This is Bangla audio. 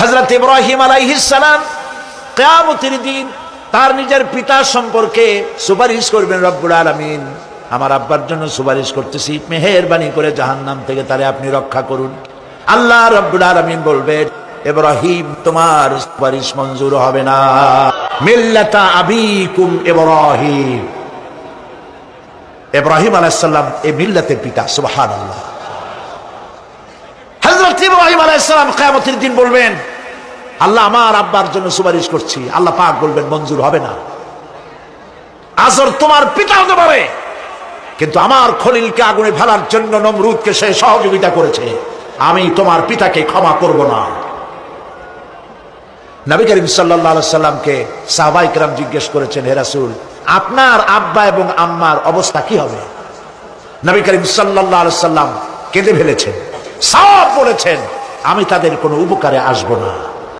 হজরত ইব্রাহিম আলাইহিসালাম কেয়ামতের দিন তার নিজের পিতা সম্পর্কে সুপারিশ করবেন, রব্বুল আলমিন, আমার আব্বার জন্য সুপারিশ করতেছি। মেহেরবানি করে জাহান্নাম থেকে তারে আপনি রক্ষা করুন। আল্লাহ রব্বুল আলমিন বলবেন ইব্রাহিম, তোমার সুপারিশ মঞ্জুর হবে না। মিল্লাতা আবিকুম ইব্রাহিম। ইব্রাহিম আলাইসাল্লাম এ মিল্লাতের পিতা সুবহান আল্লাহ হজরত ইব্রাহিম আলাইসালাম দিন বলবেন, আল্লাহ আমার আব্বার জন্য সুপারিশ করছি। আল্লাহ পাক বলবেন, মঞ্জুর হবে না। আসর তোমার পিতা হতে পারে, কিন্তু আমার খলিলকে আগুনে ফেলার জন্য নমরুদকে সে সহযোগিতা করেছে। আমি তোমার পিতাকে ক্ষমা করব না। নবী করিম সাল্লামকে সাহবাইকরাম জিজ্ঞেস করেছেন, হে রাসূল, আপনার আব্বা এবং আম্মার অবস্থা কি হবে? নবী করিম সাল্লাহ সাল্লাম কেঁদে ফেলেছেন। বলেছেন আমি তাদের কোনো উপকারে আসব না।